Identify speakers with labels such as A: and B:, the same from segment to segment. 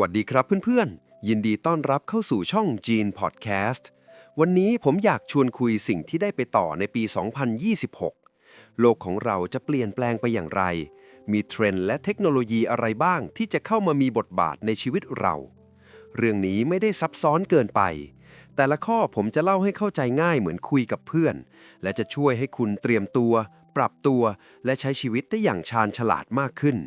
A: วัสดีครับเพื่อนๆ ยินดีต้อนรับเข้าสู่ช่อง Gene Podcast วันนี้ผมอยากชวนคุยสิ่งที่ได้ไปต่อในปี 2026 โลกของเราจะเปลี่ยนแปลงไปอย่างไร มีเทรนด์และเทคโนโลยีอะไรบ้างที่จะเข้ามามีบทบาทในชีวิตเรา เรื่องนี้ไม่ได้ซับซ้อนเกินไป แต่ละข้อผมจะเล่าให้เข้าใจง่ายเหมือนคุยกับเพื่อน และจะช่วยให้คุณเตรียมตัว ปรับตัว และใช้ชีวิตได้อย่างชาญฉลาดมากขึ้น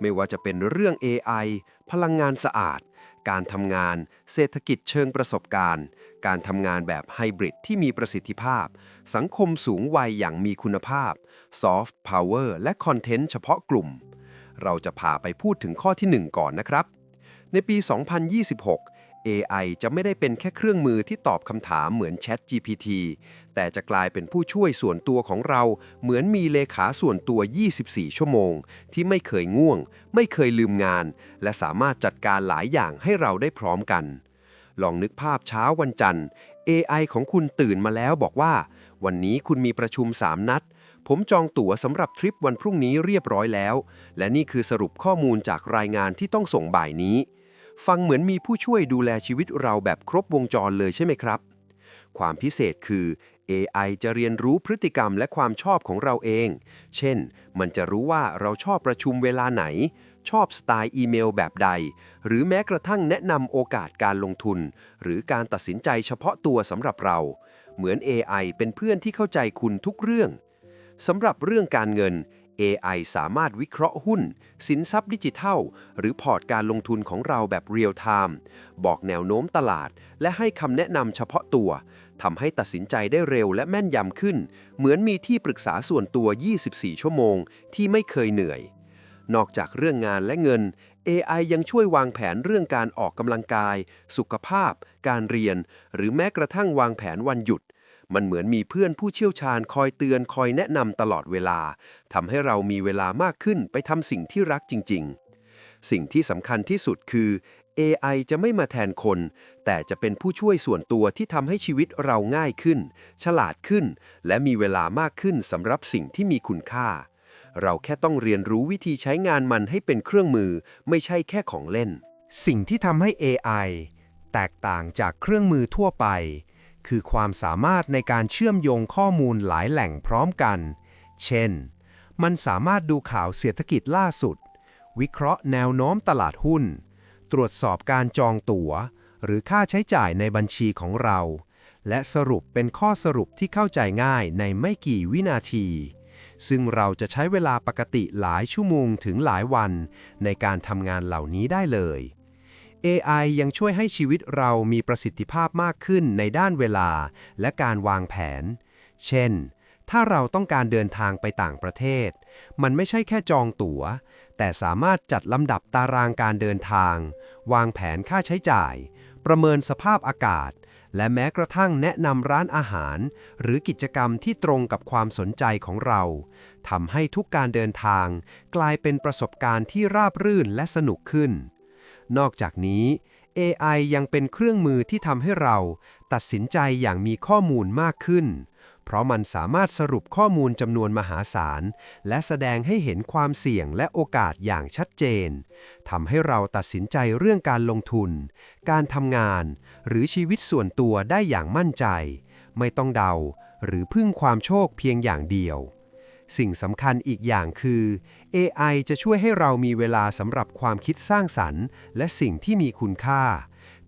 A: ไม่ว่าจะเป็นเรื่อง AI พลังงานสะอาด การทำงาน เศรษฐกิจเชิงประสบการณ์ การทำงานแบบไฮบริดที่มีประสิทธิภาพ สังคมสูงวัยอย่างมีคุณภาพ Soft Power และคอนเทนต์เฉพาะกลุ่ม เราจะพาไปพูดถึงข้อที่ 1 ก่อนนะครับ ในปี 2026 AI จะไม่ได้เป็นแค่เครื่องมือที่ตอบคำถามเหมือน Chat GPT แต่จะกลายเป็นผู้ช่วยส่วนตัวของเรา เหมือนมีเลขาส่วนตัว 24 ชั่วโมง ที่ไม่เคยง่วง ไม่เคยลืมงาน และสามารถจัดการหลายอย่างให้เราได้พร้อมกัน ลองนึกภาพเช้าวันจันทร์ AI ของคุณตื่นมาแล้วบอกว่า วันนี้คุณมีประชุม 3 นัด ผมจองตั๋วสำหรับทริปวันพรุ่งนี้เรียบร้อยแล้ว และนี่คือสรุปข้อมูลจากรายงานที่ต้องส่งบ่ายนี้ ฟังเหมือนมีผู้ช่วยดูแลชีวิตเราแบบครบวงจรเลยใช่ไหมครับ ความพิเศษคือ AI จะเรียนรู้พฤติกรรมและความชอบของเราเอง เช่น มันจะรู้ว่าเราชอบประชุมเวลาไหน ชอบสไตล์อีเมลแบบใด หรือแม้กระทั่งแนะนำโอกาสการลงทุน หรือการตัดสินใจเฉพาะตัวสำหรับเรา เหมือน AI เป็นเพื่อนที่เข้าใจคุณทุกเรื่องสำหรับเรื่องการเงิน AI สามารถวิเคราะห์หุ้น สินทรัพย์ดิจิทัล หรือพอร์ตการลงทุนของเราแบบเรียลไทม์บอกแนวโน้มตลาด และให้คำแนะนำเฉพาะตัวทำให้ตัดสินใจได้เร็วและแม่นยำขึ้น เหมือนมีที่ปรึกษาส่วนตัว 24 ชั่วโมง ที่ไม่เคยเหนื่อย นอกจากเรื่องงานและเงิน AI ยังช่วยวางแผนเรื่องการออกกำลังกาย สุขภาพ การเรียน หรือแม้กระทั่งวางแผนวันหยุด มันเหมือนมีเพื่อนผู้เชี่ยวชาญคอยเตือนคอยแนะนำตลอดเวลาทำให้เรามีเวลามากขึ้นไปทำสิ่งที่รักจริง ๆ สิ่งที่สำคัญที่สุดคือ AI จะไม่มาแทนคน แต่จะเป็นผู้ช่วยส่วนตัวที่ทำให้ชีวิตเราง่ายขึ้น ฉลาดขึ้น และมีเวลามากขึ้นสำหรับสิ่งที่มีคุณค่า เราแค่ต้องเรียนรู้วิธีใช้งานมันให้เป็นเครื่องมือ ไม่ใช่แค่ของเล่น
B: สิ่งที่ทำให้ AI แตกต่างจากเครื่องมือทั่วไป คือความสามารถในการเชื่อมโยงข้อมูลหลายแหล่งพร้อมกัน เช่น มันสามารถดูข่าวเศรษฐกิจล่าสุด วิเคราะห์แนวโน้มตลาดหุ้น ตรวจสอบการจองตั๋ว หรือค่าใช้จ่ายในบัญชีของเรา และสรุปเป็นข้อสรุปที่เข้าใจง่ายในไม่กี่วินาที ซึ่งเราจะใช้เวลาปกติหลายชั่วโมงถึงหลายวัน ในการทำงานเหล่านี้ได้เลย AI ยังช่วยให้ชีวิตเรามีประสิทธิภาพมากขึ้นในด้านเวลา และการวางแผน เช่น ถ้าเราต้องการเดินทางไปต่างประเทศ มันไม่ใช่แค่จองตั๋ว แต่สามารถจัดลำดับตารางการเดินทาง วางแผนค่าใช้จ่าย ประเมินสภาพอากาศ และแม้กระทั่งแนะนำร้านอาหาร หรือกิจกรรมที่ตรงกับความสนใจของเราทำให้ทุกการเดินทาง กลายเป็นประสบการณ์ที่ราบรื่นและสนุกขึ้น นอกจากนี้ AI ยังเป็นเครื่องมือที่ทำให้เราตัดสินใจอย่างมีข้อมูลมากขึ้น เพราะมันสามารถสรุปข้อมูลจำนวนมหาศาล และแสดงให้เห็นความเสี่ยงและโอกาสอย่างชัดเจนทำให้เราตัดสินใจเรื่องการลงทุน การทำงาน หรือชีวิตส่วนตัวได้อย่างมั่นใจ ไม่ต้องเดา หรือพึ่งความโชคเพียงอย่างเดียว สิ่งสำคัญอีกอย่างคือ AI จะช่วยให้เรามีเวลาสำหรับความคิดสร้างสรรค์ และสิ่งที่มีคุณค่า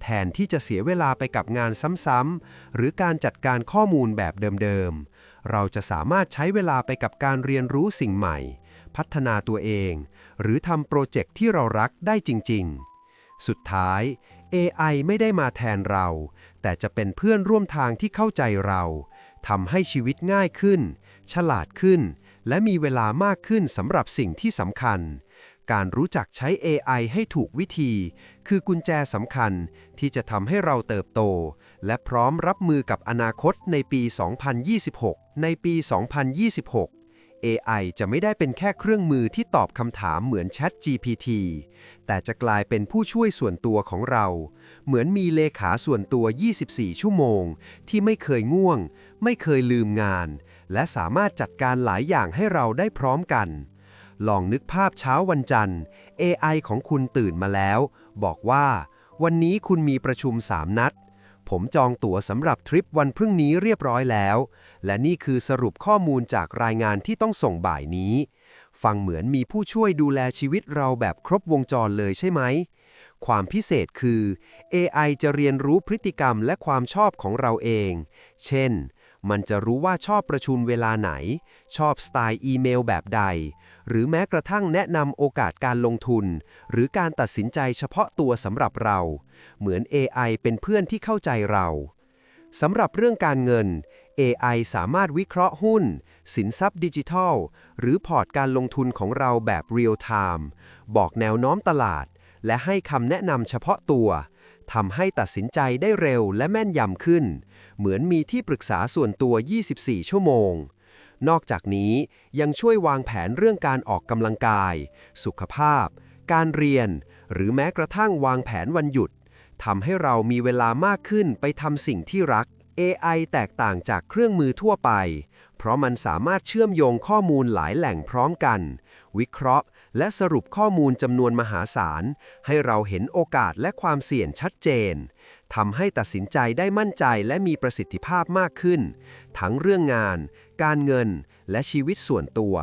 B: แทนที่จะเสียเวลาไปกับงานซ้ำๆหรือการจัดการข้อมูลแบบเดิมๆ เราจะสามารถใช้เวลาไปกับการเรียนรู้สิ่งใหม่ พัฒนาตัวเอง หรือทำโปรเจกต์ที่เรารักได้จริง ๆ สุดท้าย AI ไม่ได้มาแทนเรา แต่จะเป็นเพื่อนร่วมทางที่เข้าใจเราทำให้ชีวิตง่ายขึ้น ฉลาดขึ้น และมีเวลามากขึ้นสำหรับสิ่งที่สำคัญ การรู้จักใช้ AI ให้ถูกวิธี คือกุญแจสำคัญที่จะทำให้เราเติบโต และพร้อมรับมือกับอนาคตในปี 2026 ในปี 2026 AI จะไม่ได้เป็นแค่เครื่องมือที่ตอบคำถามเหมือน Chat GPT แต่จะกลายเป็นผู้ช่วยส่วนตัวของเรา เหมือนมีเลขาส่วนตัว 24 ชั่วโมง ที่ไม่เคยง่วง ไม่เคยลืมงาน และสามารถจัดการหลายอย่างให้เราได้พร้อมกัน ลองนึกภาพเช้าวันจันทร์ AI ของคุณตื่นมาแล้ว บอกว่า วันนี้คุณมีประชุม 3 นัด ผมจองตั๋วสำหรับทริปวันพรุ่งนี้เรียบร้อยแล้ว และนี่คือสรุปข้อมูลจากรายงานที่ต้องส่งบ่ายนี้ ฟังเหมือนมีผู้ช่วยดูแลชีวิตเราแบบครบวงจรเลยใช่ไหมความพิเศษคือ AI จะเรียนรู้พฤติกรรมและความชอบของเราเอง เช่น มันจะรู้ว่าชอบประชุมเวลาไหน ชอบสไตล์อีเมลแบบใด หรือแม้กระทั่งแนะนำโอกาสการลงทุน หรือการตัดสินใจเฉพาะตัวสำหรับเรา เหมือน AI เป็นเพื่อนที่เข้าใจเราสำหรับเรื่องการเงิน AI สามารถวิเคราะห์หุ้น สินทรัพย์ดิจิทัล หรือพอร์ตการลงทุนของเราแบบเรียลไทม์บอกแนวโน้มตลาด และให้คำแนะนำเฉพาะตัวทำให้ตัดสินใจได้เร็วและแม่นยำขึ้น เหมือนมีที่ปรึกษาส่วนตัว 24 ชั่วโมง นอกจากนี้ยังช่วยวางแผนเรื่องการออกกำลังกาย สุขภาพ การเรียน หรือแม้กระทั่งวางแผนวันหยุดทำให้เรามีเวลามากขึ้นไปทำสิ่งที่รัก AI แตกต่างจากเครื่องมือทั่วไป เพราะมันสามารถเชื่อมโยงข้อมูลหลายแหล่งพร้อมกัน วิเคราะห์ และสรุปข้อมูลจำนวนมหาศาล ให้เราเห็นโอกาสและความเสี่ยงชัดเจน ทำให้ตัดสินใจได้มั่นใจและมีประสิทธิภาพมากขึ้น ทั้งเรื่องงาน การเงิน และชีวิตส่วนตัว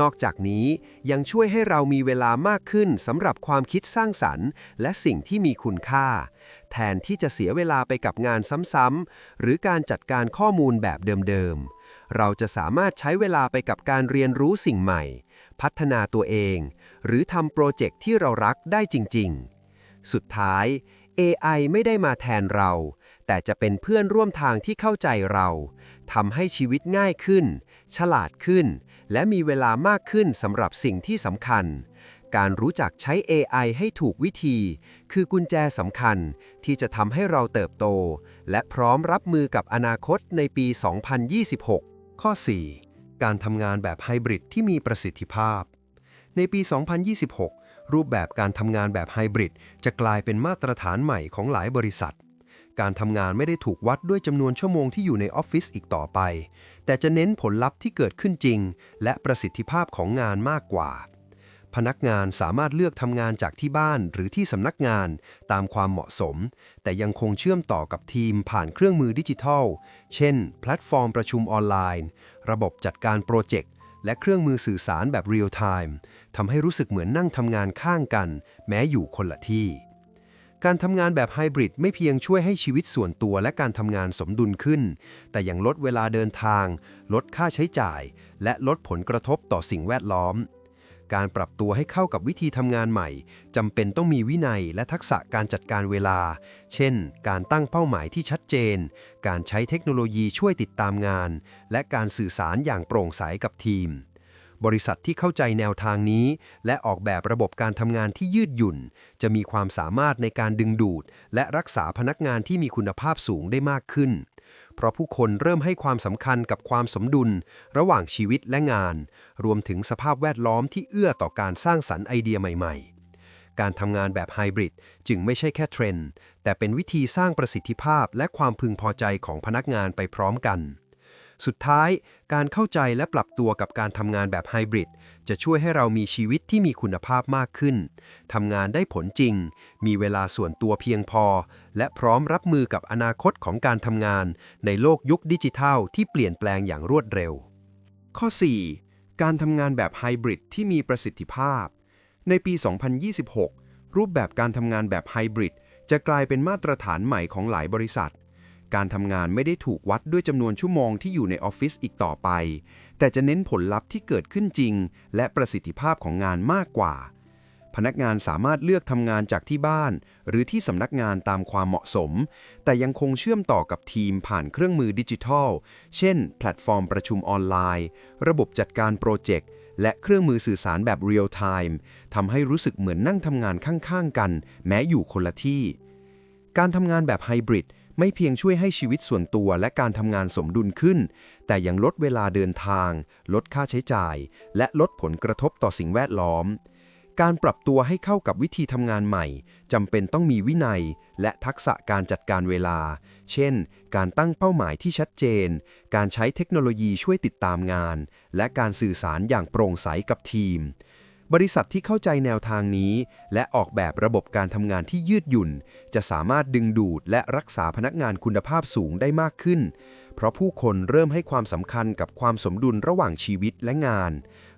B: นอกจากนี้ยังช่วยให้เรามีเวลามากขึ้นสำหรับความคิดสร้างสรรค์ และสิ่งที่มีคุณค่า แทนที่จะเสียเวลาไปกับงานซ้ำๆหรือการจัดการข้อมูลแบบเดิมๆ เราจะสามารถใช้เวลาไปกับการเรียนรู้สิ่งใหม่ พัฒนาตัวเอง หรือทำโปรเจกต์ที่เรารักได้จริง ๆ สุดท้าย AI ไม่ได้มาแทนเรา แต่จะเป็นเพื่อนร่วมทางที่เข้าใจเราทำให้ชีวิตง่ายขึ้น ฉลาดขึ้น และมีเวลามากขึ้นสำหรับสิ่งที่สำคัญ การรู้จักใช้ AI ให้ถูกวิธี คือกุญแจสำคัญที่จะทำให้เราเติบโต และพร้อมรับมือกับอนาคตในปี 2026
A: ข้อ 4. การทำงานแบบไฮบริดที่มีประสิทธิภาพ ในปี 2026 รูปแบบการทำงานแบบไฮบริดจะกลายเป็นมาตรฐานใหม่ของหลายบริษัท การทำงานไม่ได้ถูกวัดด้วยจำนวนชั่วโมงที่อยู่ในออฟฟิศอีกต่อไป แต่จะเน้นผลลัพธ์ที่เกิดขึ้นจริง และประสิทธิภาพของงานมากกว่า พนักงานสามารถเลือกทำงานจากที่บ้านหรือที่สำนักงานตามความเหมาะสม แต่ยังคงเชื่อมต่อกับทีมผ่านเครื่องมือดิจิทัล เช่น แพลตฟอร์มประชุมออนไลน์ ระบบจัดการโปรเจกต์และเครื่องมือสื่อสารแบบเรียลไทม์ ทำให้รู้สึกเหมือนนั่งทำงานข้างกัน แม้อยู่คนละที่ การทำงานแบบไฮบริดไม่เพียงช่วยให้ชีวิตส่วนตัวและการทำงานสมดุลขึ้น แต่ยังลดเวลาเดินทาง ลดค่าใช้จ่าย และลดผลกระทบต่อสิ่งแวดล้อม การปรับตัวให้เข้ากับวิธีทำงานใหม่จำเป็นต้องมีวินัยและทักษะการจัดการเวลา เช่น การตั้งเป้าหมายที่ชัดเจน การใช้เทคโนโลยีช่วยติดตามงาน และการสื่อสารอย่างโปร่งใสกับทีม บริษัทที่เข้าใจแนวทางนี้ และออกแบบระบบการทำงานที่ยืดหยุ่น จะมีความสามารถในการดึงดูด และรักษาพนักงานที่มีคุณภาพสูงได้มากขึ้น เพราะผู้คนเริ่มให้ความสำคัญกับความสมดุล ระหว่างชีวิตและงาน รวมถึงสภาพแวดล้อมที่เอื้อต่อการสร้างสรรค์ไอเดียใหม่ ๆการทำงานแบบไฮบริดจึงไม่ใช่แค่เทรนด์ แต่เป็นวิธีสร้างประสิทธิภาพและความพึงพอใจของพนักงานไปพร้อมกัน สุดท้าย การเข้าใจและปรับตัวกับการทำงานแบบไฮบริดจะช่วยให้เรามีชีวิตที่มีคุณภาพมากขึ้น ทำงานได้ผลจริง มีเวลาส่วนตัวเพียงพอ และพร้อมรับมือกับอนาคตของการทำงาน ในโลกยุคดิจิทัลที่เปลี่ยนแปลงอย่างรวดเร็ว ข้อ 4. การทำงานแบบไฮบริดที่มีประสิทธิภาพ ในปี 2026 รูปแบบการทำงานแบบไฮบริดจะกลายเป็นมาตรฐานใหม่ของหลายบริษัท การทำงานไม่ได้ถูกวัดด้วยจำนวนชั่วโมงที่อยู่ในออฟฟิศอีกต่อไป แต่จะเน้นผลลัพธ์ที่เกิดขึ้นจริง และประสิทธิภาพของงานมากกว่า พนักงานสามารถเลือกทำงานจากที่บ้าน หรือที่สำนักงานตามความเหมาะสม แต่ยังคงเชื่อมต่อกับทีมผ่านเครื่องมือดิจิทัล เช่น แพลตฟอร์มประชุมออนไลน์ ระบบจัดการโปรเจกต์และเครื่องมือสื่อสารแบบเรียลไทม์ทำให้รู้สึกเหมือนนั่งทำงานข้างๆกัน แม้อยู่คนละที่ การทำงานแบบไฮบริด ไม่เพียงช่วยให้ชีวิตส่วนตัวและการทำงานสมดุลขึ้น แต่ยังลดเวลาเดินทาง ลดค่าใช้จ่าย และลดผลกระทบต่อสิ่งแวดล้อม การปรับตัวให้เข้ากับวิธีทำงานใหม่จำเป็นต้องมีวินัย และทักษะการจัดการเวลา เช่น การตั้งเป้าหมายที่ชัดเจน การใช้เทคโนโลยีช่วยติดตามงาน และการสื่อสารอย่างโปร่งใสกับทีม บริษัทที่เข้าใจแนวทางนี้ และออกแบบระบบการทำงานที่ยืดหยุ่น จะสามารถดึงดูดและรักษาพนักงานคุณภาพสูงได้มากขึ้น เพราะผู้คนเริ่มให้ความสำคัญกับความสมดุลระหว่างชีวิตและงาน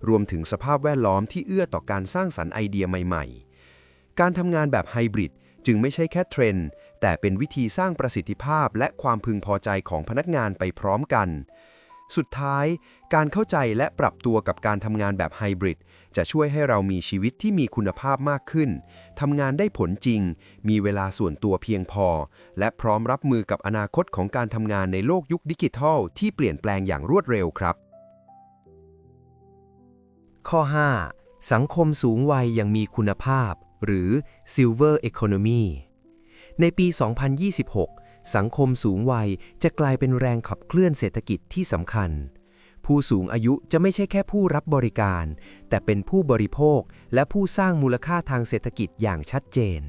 A: รวมถึงสภาพแวดล้อมที่เอื้อต่อการสร้างสรรค์ไอเดียใหม่ ๆ การทำงานแบบไฮบริดจึงไม่ใช่แค่เทรนด์แต่เป็นวิธีสร้างประสิทธิภาพและความพึงพอใจของพนักงานไปพร้อมกัน สุดท้าย การเข้าใจและปรับตัวกับการทำงานแบบไฮบริด จะช่วยให้เรามีชีวิตที่มีคุณภาพมากขึ้น ทำงานได้ผลจริง มีเวลาส่วนตัวเพียงพอ และพร้อมรับมือกับอนาคตของการทำงานในโลกยุคดิจิทัล ที่เปลี่ยนแปลงอย่างรวดเร็วครับ
B: ข้อ 5 สังคมสูงวัยยังมีคุณภาพ หรือ Silver Economy ในปี 2026 สังคมสูงวัยจะกลายเป็นแรงขับเคลื่อนเศรษฐกิจที่สำคัญ ผู้สูงอายุจะไม่ใช่แค่ผู้รับบริการ แต่เป็นผู้บริโภคและผู้สร้างมูลค่าทางเศรษฐกิจอย่างชัดเจน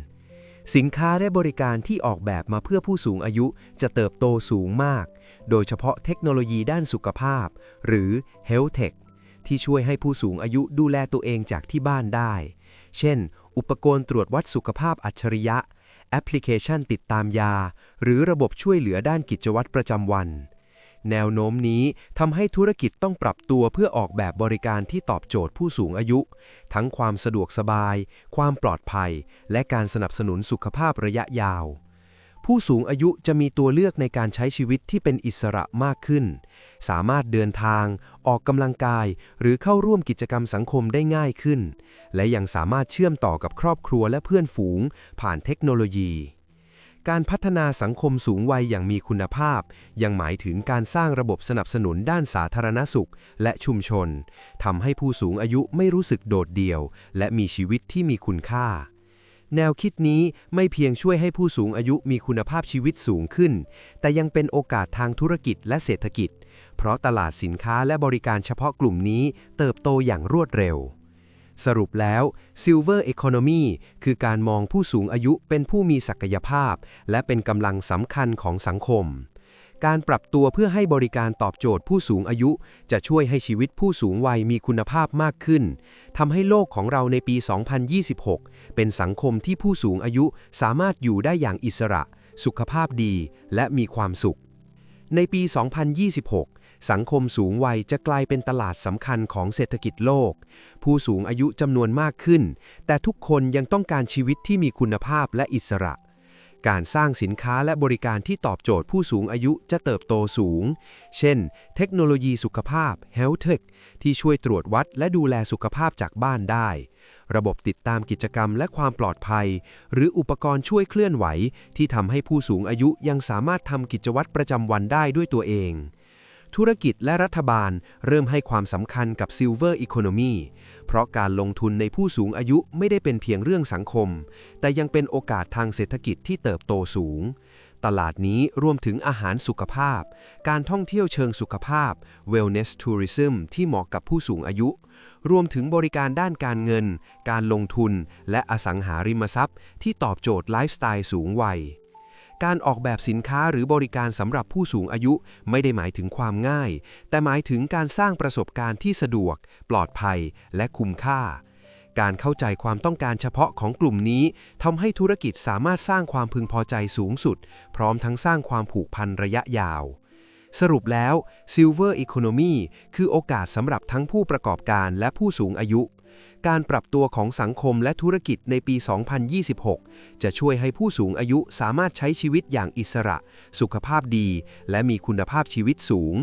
B: สินค้าและบริการที่ออกแบบมาเพื่อผู้สูงอายุจะเติบโตสูงมาก โดยเฉพาะเทคโนโลยีด้านสุขภาพ หรือ Health Tech ที่ช่วยให้ผู้สูงอายุดูแลตัวเองจากที่บ้านได้ เช่น อุปกรณ์ตรวจวัดสุขภาพอัจฉริยะ แอปพลิเคชันติดตามยา หรือระบบช่วยเหลือด้านกิจวัตรประจำวัน แนวโน้มนี้ทำให้ธุรกิจต้องปรับตัวเพื่อออกแบบบริการที่ตอบโจทย์ผู้สูงอายุ ทั้งความสะดวกสบาย ความปลอดภัย และการสนับสนุนสุขภาพระยะยาว ผู้สูงอายุจะมีตัวเลือกในการใช้ชีวิตที่เป็นอิสระมากขึ้น สามารถเดินทาง ออกกำลังกาย หรือเข้าร่วมกิจกรรมสังคมได้ง่ายขึ้น และยังสามารถเชื่อมต่อกับครอบครัวและเพื่อนฝูง ผ่านเทคโนโลยี การพัฒนาสังคมสูงวัยอย่างมีคุณภาพ ยังหมายถึงการสร้างระบบสนับสนุนด้านสาธารณสุข และชุมชนทำให้ผู้สูงอายุไม่รู้สึกโดดเดี่ยว และมีชีวิตที่มีคุณค่า แนวคิดนี้ไม่เพียงช่วยให้ผู้สูงอายุมีคุณภาพชีวิตสูงขึ้น แต่ยังเป็นโอกาสทางธุรกิจและเศรษฐกิจ เพราะตลาดสินค้าและบริการเฉพาะกลุ่มนี้เติบโตอย่างรวดเร็ว สรุปแล้ว Silver Economy คือการมองผู้สูงอายุเป็นผู้มีศักยภาพ และเป็นกำลังสำคัญของสังคม การปรับตัวเพื่อให้บริการตอบโจทย์ผู้สูงอายุ จะช่วยให้ชีวิตผู้สูงวัยมีคุณภาพมากขึ้นทำให้โลกของเราในปี 2026 เป็นสังคมที่ผู้สูงอายุสามารถอยู่ได้อย่างอิสระ สุขภาพดี และมีความสุข ในปี 2026 สังคมสูงวัยจะกลายเป็นตลาดสำคัญของเศรษฐกิจโลก ผู้สูงอายุจำนวนมากขึ้น แต่ทุกคนยังต้องการชีวิตที่มีคุณภาพและอิสระ การสร้างสินค้าและบริการที่ตอบโจทย์ผู้สูงอายุจะเติบโตสูง เช่น เทคโนโลยีสุขภาพ Health Tech ที่ช่วยตรวจวัดและดูแลสุขภาพจากบ้านได้ระบบติดตามกิจกรรมและความปลอดภัย หรืออุปกรณ์ช่วยเคลื่อนไหว ที่ทำให้ผู้สูงอายุยังสามารถทำกิจวัตรประจำวันได้ด้วยตัวเอง ธุรกิจและรัฐบาลเริ่มให้ความสำคัญกับ Silver Economy เพราะการลงทุนในผู้สูงอายุไม่ได้เป็นเพียงเรื่องสังคม แต่ยังเป็นโอกาสทางเศรษฐกิจที่เติบโตสูง ตลาดนี้รวมถึงอาหารสุขภาพ การท่องเที่ยวเชิงสุขภาพ Wellness Tourism ที่เหมาะกับผู้สูงอายุ รวมถึงบริการด้านการเงิน การลงทุน และอสังหาริมทรัพย์ ที่ตอบโจทย์ไลฟ์สไตล์สูงวัย การออกแบบสินค้าหรือบริการสำหรับผู้สูงอายุไม่ได้หมายถึงความง่าย แต่หมายถึงการสร้างประสบการณ์ที่สะดวก ปลอดภัย และคุ้มค่า การเข้าใจความต้องการเฉพาะของกลุ่มนี้ทำให้ธุรกิจสามารถสร้างความพึงพอใจสูงสุด พร้อมทั้งสร้างความผูกพันระยะยาว สรุปแล้ว Silver Economy คือโอกาสสำหรับทั้งผู้ประกอบการและผู้สูงอายุ การปรับตัวของสังคมและธุรกิจในปี 2026 จะช่วยให้ผู้สูงอายุสามารถใช้ชีวิตอย่างอิสระ สุขภาพดี และมีคุณภาพชีวิตสูง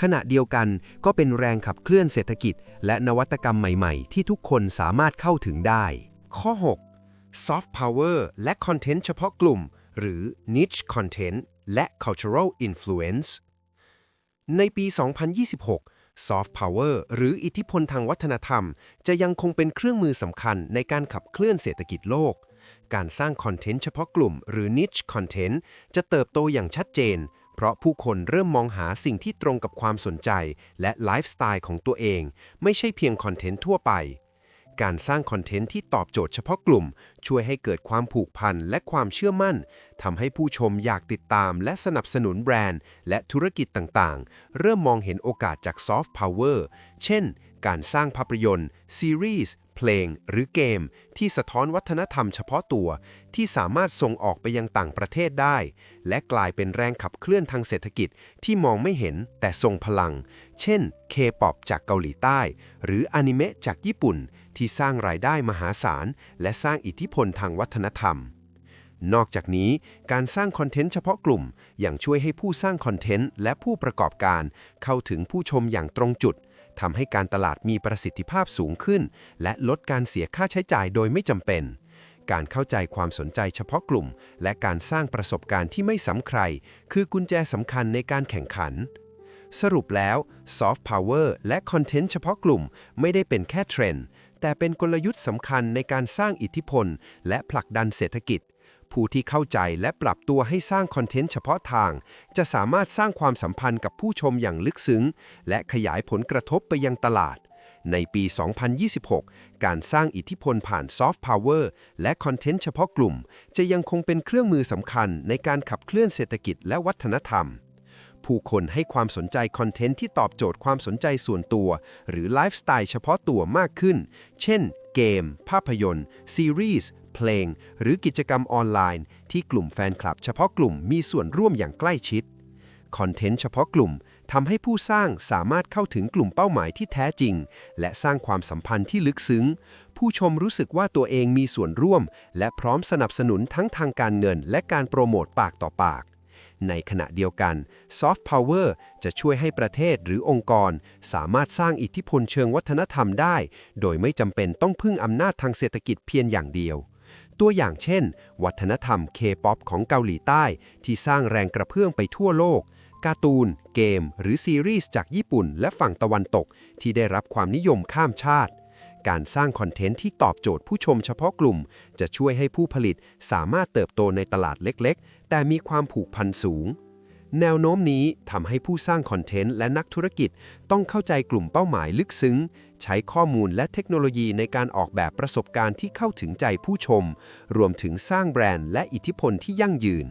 B: ขณะเดียวกันก็เป็นแรงขับเคลื่อนเศรษฐกิจ และนวัตกรรมใหม่ๆ ที่ทุกคนสามารถเข้าถึงได้
A: ข้อ 6 Soft Power และคอนเทนต์เฉพาะกลุ่ม หรือ Niche Content และ Cultural Influence ในปี 2026 ซอฟต์พาวเวอร์หรืออิทธิพลทางวัฒนธรรม จะยังคงเป็นเครื่องมือสำคัญในการขับเคลื่อนเศรษฐกิจโลก การสร้างคอนเทนต์เฉพาะกลุ่มหรือ Niche Content จะเติบโตอย่างชัดเจน เพราะผู้คนเริ่มมองหาสิ่งที่ตรงกับความสนใจ และไลฟ์สไตล์ของตัวเอง ไม่ใช่เพียงคอนเทนต์ทั่วไป การสร้างคอนเทนต์ที่ตอบโจทย์เฉพาะกลุ่ม ช่วยให้เกิดความผูกพันและความเชื่อมั่นทำให้ผู้ชมอยากติดตามและสนับสนุนแบรนด์ และธุรกิจต่างๆ เริ่มมองเห็นโอกาสจากซอฟต์พาวเวอร์เช่น การสร้างภาพยนตร์ ซีรีส์เพลง หรือเกม ที่สะท้อนวัฒนธรรมเฉพาะตัว ที่สามารถส่งออกไปยังต่างประเทศได้ และกลายเป็นแรงขับเคลื่อนทางเศรษฐกิจที่มองไม่เห็นแต่ทรงพลัง เช่น K-POP จากเกาหลีใต้ หรืออนิเมะจากญี่ปุ่น ที่สร้างรายได้มหาศาล และสร้างอิทธิพลทางวัฒนธรรม นอกจากนี้การสร้างคอนเทนต์เฉพาะกลุ่มยังช่วยให้ผู้สร้างคอนเทนต์และผู้ประกอบการ เข้าถึงผู้ชมอย่างตรงจุดทำให้การตลาดมีประสิทธิภาพสูงขึ้น และลดการเสียค่าใช้จ่ายโดยไม่จำเป็น การเข้าใจความสนใจเฉพาะกลุ่ม และการสร้างประสบการณ์ที่ไม่ซ้ำใคร คือกุญแจสำคัญในการแข่งขัน สรุปแล้ว Soft Power และคอนเทนต์เฉพาะกลุ่มไม่ได้เป็นแค่เทรนด์ แต่เป็นกลยุทธ์สำคัญในการสร้างอิทธิพล และผลักดันเศรษฐกิจ ผู้ที่เข้าใจและปรับตัวให้สร้างคอนเทนต์เฉพาะทาง จะสามารถสร้างความสัมพันธ์กับผู้ชมอย่างลึกซึ้ง และขยายผลกระทบไปยังตลาด ในปี 2026 การสร้างอิทธิพลผ่านซอฟต์พาวเวอร์และคอนเทนต์เฉพาะกลุ่ม จะยังคงเป็นเครื่องมือสำคัญในการขับเคลื่อนเศรษฐกิจและวัฒนธรรม ผู้คนให้ความสนใจคอนเทนต์ที่ตอบโจทย์ความสนใจส่วนตัว หรือไลฟ์สไตล์เฉพาะตัวมากขึ้น เช่น เกม ภาพยนตร์ ซีรีส์ เพลง หรือกิจกรรมออนไลน์ ที่กลุ่มแฟนคลับเฉพาะกลุ่มมีส่วนร่วมอย่างใกล้ชิด คอนเทนต์เฉพาะกลุ่มทำให้ผู้สร้างสามารถเข้าถึงกลุ่มเป้าหมายที่แท้จริง และสร้างความสัมพันธ์ที่ลึกซึ้ง ผู้ชมรู้สึกว่าตัวเองมีส่วนร่วม และพร้อมสนับสนุนทั้งทางการเงินและการโปรโมทปากต่อปาก ในขณะเดียวกัน Soft Power จะช่วยให้ประเทศหรือองค์กร สามารถสร้างอิทธิพลเชิงวัฒนธรรมได้ โดยไม่จำเป็นต้องพึ่งอำนาจทางเศรษฐกิจเพียงอย่างเดียว ตัวอย่างเช่น วัฒนธรรม K-POP ของเกาหลีใต้ ที่สร้างแรงกระเพื่อมไปทั่วโลกการ์ตูน เกม หรือซีรีส์จากญี่ปุ่นและฝั่งตะวันตก ที่ได้รับความนิยมข้ามชาติ การสร้างคอนเทนต์ที่ตอบโจทย์ผู้ชมเฉพาะกลุ่ม จะช่วยให้ผู้ผลิตสามารถเติบโตในตลาดเล็กๆ แต่มีความผูกพันสูง แนวโน้มนี้ทำให้ผู้สร้างคอนเทนต์และนักธุรกิจต้องเข้าใจกลุ่มเป้าหมายลึกซึ้ง ใช้ข้อมูลและเทคโนโลยีในการออกแบบประสบการณ์ที่เข้าถึงใจผู้ชม รวมถึงสร้างแบรนด์และอิทธิพลที่ยั่งยืน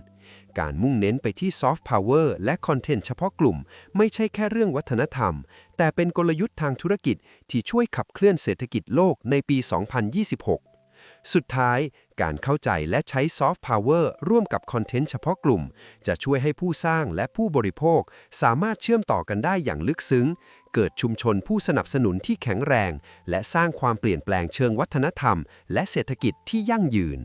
A: การมุ่งเน้นไปที่ซอฟต์พาวเวอร์และคอนเทนต์เฉพาะกลุ่ม ไม่ใช่แค่เรื่องวัฒนธรรม แต่เป็นกลยุทธ์ทางธุรกิจที่ช่วยขับเคลื่อนเศรษฐกิจโลกในปี 2026 สุดท้าย การเข้าใจและใช้ซอฟต์พาวเวอร์ร่วมกับคอนเทนต์เฉพาะกลุ่ม จะช่วยให้ผู้สร้างและผู้บริโภค สามารถเชื่อมต่อกันได้อย่างลึกซึ้ง เกิดชุมชนผู้สนับสนุนที่แข็งแรง และสร้างความเปลี่ยนแปลงเชิงวัฒนธรรม และเศรษฐกิจที่ยั่งยืน